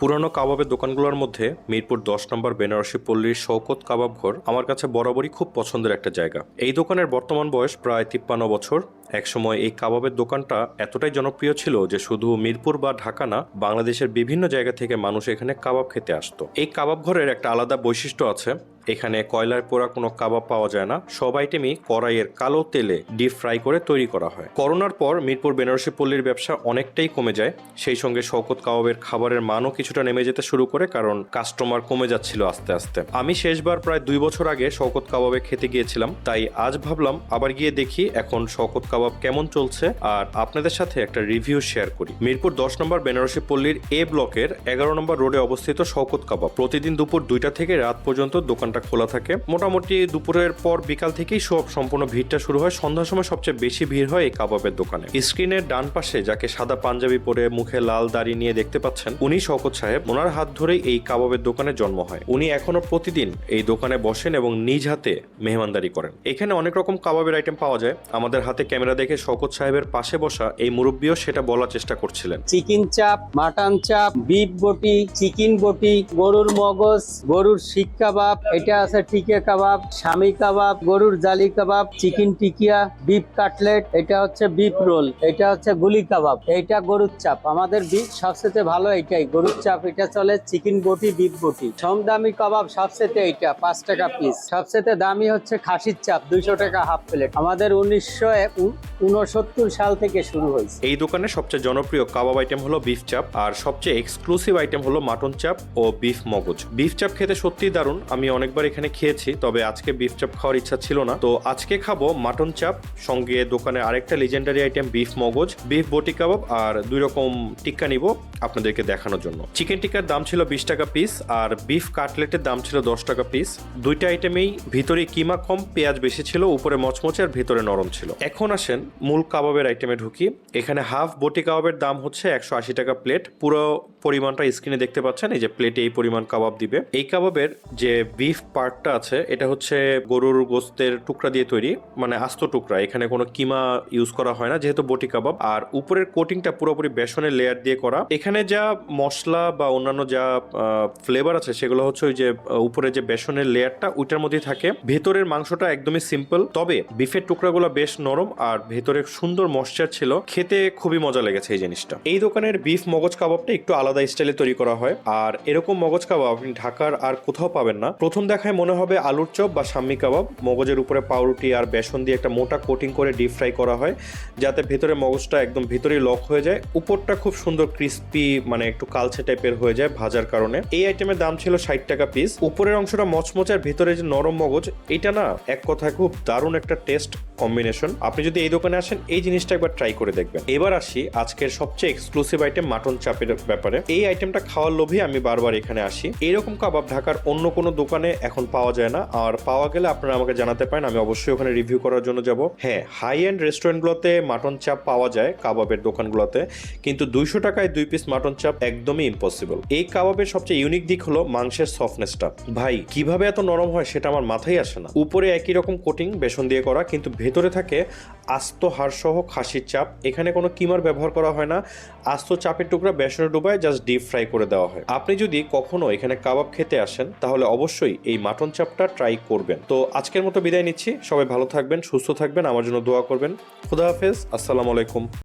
পুরানো কাবাবের দোকানগুলোর মধ্যে মিরপুর দশ নম্বর, বেনারসি পল্লীর শৌকত কাবাব ঘর আমার কাছে বরাবরই খুব পছন্দের একটা জায়গা। এই দোকানের বর্তমান বয়স প্রায় তিপ্পান্ন বছর। একসময় এই কাবাবের দোকানটা এতটাই জনপ্রিয় ছিল যে শুধু মিরপুর বা ঢাকা না, বাংলাদেশের বিভিন্ন জায়গা থেকে মানুষ এখানে কাবাব খেতে আসতো। এই কাবাব ঘরের একটা আলাদা বৈশিষ্ট্য আছে, এখানে কয়লার পোড়া কোনো কাবাব পাওয়া যায় না। সব আইটেমই কড়াইয়ের কালো তেলে ডিপ ফ্রাই করে তৈরি করা হয়। করোনার পর মিরপুর বেনারসি পল্লীর ব্যবসা অনেকটাই কমে যায়। সেই সঙ্গে শওকত কাবাবের খাবারের মানও কিছুটা নেমে যেতে শুরু করে, কারণ কাস্টমার কমে যাচ্ছিল আস্তে আস্তে। আমি শেষবার প্রায় দুই বছর আগে শওকত কাবাবে খেতে গিয়েছিলাম, তাই আজ ভাবলাম আবার গিয়ে দেখি, এখন শওকত কাবাব কেমন চলছে? আর আপনাদের সাথে একটা রিভিউ শেয়ার করি। মিরপুর দশ নম্বর বেনারসি পল্লীর এ ব্লকের এগারো নম্বর রোডে অবস্থিত শওকত কাবাব। প্রতিদিন দুপুর দুইটা থেকে রাত পর্যন্ত দোকানটা খোলা থাকে। মোটামুটি দুপুরের পর বিকাল থেকেই সব সম্পূর্ণ ভিড়টা শুরু হয়। সন্ধ্যার সময় সবচেয়ে বেশি ভিড় হয় এই কাবাবের দোকানে। স্ক্রিনের ডান পাশে যাকে সাদা পাঞ্জাবি পরে মুখে লাল দাড়ি নিয়ে দেখতে পাচ্ছেন, উনি শওকত সাহেব। ওনার হাত ধরেই এই কাবাবের দোকানে জন্ম হয়। উনি এখনও প্রতিদিন এই দোকানে বসেন এবং নিজ হাতে মেহমানদারি করেন। এখানে অনেক রকম কাবাবের আইটেম পাওয়া যায়। আমাদের হাতে ক্যামেরা দেখে শওকত সাহেবের পাশে বসা এই মুরব্বীও সেটা বলার চেষ্টা করছিলেন। চিকেন চাপ, মাটন চাপ, বিফ বটি, চিকেন বটি, গরুর মগজ, গরুর শিক কাবাব, এটা আছে টিকে কাবাব, স্বামী কাবাব, গরুর জালি কাবাব, চিকেন টিকিয়া, বিফ কাটলেট, এটা হচ্ছে বিফ রোল, এটা হচ্ছে গুলি কাবাব, এটা গরুর চাপ। আমাদের বিফ সবচেয়ে ভালো এটাই, গরুর চাপ, এটা চলে চিকেন বটি, বিফ বটি। কম দামি কাবাব সবচেয়ে এইটা, পাঁচ টাকা পিস সবচেয়ে দামি হচ্ছে খাসির চাপ, দুইশো টাকা হাফ প্লেট আমাদের উনিশশো উনসত্তর সাল থেকে শুরু হয়েছে। এই দোকানে সবচেয়ে জনপ্রিয় কাবাব আইটেম হলো বিফ চাপ আর সবচেয়ে এক্সক্লুসিভ আইটেম হলো মাটন চাপ ও বিফ মগজ বিফ চাপ খেতে সত্যিই দারুণ, আমি অনেকবার এখানে খেয়েছি, তবে আজকে বিফ চাপ খাওয়ার ইচ্ছা ছিল না। তো আজকে খাব মাটন চাপ সঙ্গে দোকানের আরেকটা লিজেন্ডারি আইটেম বিফ মগজ বিফ বটি কাবাব আর দুই রকম টিক্কা নিব আপনাদেরকে দেখানোর জন্য। চিকেন টিক্কার দাম ছিল বিশ টাকা পিস আর বিফ কাটলেটের দাম ছিল দশ টাকা পিস দুইটা আইটেমেই ভিতরে কিমা কম, পেঁয়াজ বেশি ছিল, উপরে মচমচে, আর ভিতরে নরম ছিল। এখন আসেন, মূল কাবাবের আইটেমে ঢুকি। এখানে হাফ বটি কাবাবের দাম হচ্ছে একশো আশি টাকা প্লেট পুরো পরিমাণটা স্ক্রিনে দেখতে পাচ্ছেন, এই যে প্লেটে এই পরিমাণ কাবাব দিবে। এই কাবাবের যে বিফ পার্টটা আছে, এটা হচ্ছে গরুর গোস্তের টুকরা দিয়ে তৈরি মানে আস্ত টুকরা। এখানে কোনো কিমা ইউজ করা হয় না, যেহেতু বটি কাবাব। আর উপরের কোটিংটা পুরোপুরি বেসনের লেয়ার দিয়ে করা। এখানে যা মশলা বা অন্যান্য যা ফ্লেভার আছে, সেগুলো হচ্ছে ওই যে উপরে যে বেসনের লেয়ারটা ওইটার মধ্যেই থাকে। ভেতরের মাংসটা একদমই সিম্পল তবে বিফের টুকরাগুলো বেশ নরম, আর ভেতরে সুন্দর মশ্চার ছিল। খেতে খুবই মজা লেগেছে এই জিনিসটা। এই দোকানের বিফ মগজ কাবাবটা একটু আলাদা স্টাইলে তৈরি করা হয়। আর এরকম মগজ কাবাব আপনি ঢাকার আর কোথাও পাবেন না। প্রথম দেখায় মনে হবে আলুর চপ বা সাম্মি কাবাব। মগজের উপরে পাউরুটি আর বেসন দিয়ে একটা মোটা কোটিং করে ডিপ ফ্রাই করা হয়, যাতে ভেতরে মগজটা একদম ভেতরেই লক হয়ে যায়। উপরটা খুব সুন্দর ক্রিস্পি মানে একটু কালচে টাইপের হয়ে যায় ভাজার কারণে। এই আইটেমের দাম ছিল ষাট টাকা পিস উপরের অংশটা মচমচার আর ভেতরে যে নরম মগজ, এটা না এক কথায় খুব দারুণ একটা টেস্ট কম্বিনেশন আপনি যদি এই দোকানে আসেন, এই জিনিসটা একবার ট্রাই করে দেখবেন। এবার আসি আজকের সবচেয়ে এক্সক্লুসিভ আইটেম মাটন চাপের ব্যাপারে। এই আইটেমটা খাওয়ার লোভে আমি বারবার এখানে আসি। এরকম কাবাব ঢাকার অন্য কোনো দোকানে এখন পাওয়া যায় না। আর পাওয়া গেলে আপনারা আমাকে জানাতে পারেন, আমি অবশ্যই ওখানে রিভিউ করার জন্য যাব। হ্যাঁ হাই এন্ড রেস্টুরেন্টগুলোতে মাটন চাপ পাওয়া যায়, কাবাবের দোকানগুলোতে। কিন্তু দুইশো টাকায় দুই পিস মাটন চাপ একদমই ইম্পসিবল এই কাবাবের সবচেয়ে ইউনিক দিক হলো মাংসের সফটনেসটা ভাই, কীভাবে এত নরম হয় সেটা আমার মাথায় আসে না। উপরে একই রকম কোটিং বেসন দিয়ে করা, কিন্তু ভেতরে থাকে আস্ত হাড়সহ খাসির চাপ। এখানে কোনো কিমার ব্যবহার করা হয় না। আস্ত চাপের টুকরা বেসনে ডুবায় জাস্ট ডিপ ফ্রাই করে দেওয়া হয়। আপনি যদি কখনো এখানে কাবাব খেতে আসেন, তাহলে অবশ্যই এই মাটন চাপটা ট্রাই করবেন। তো আজকের মতো বিদায় নিচ্ছি। সবাই ভালো থাকবেন, সুস্থ থাকবেন, আমার জন্য দোয়া করবেন। খুদা হাফেজ, আসসালামু আলাইকুম।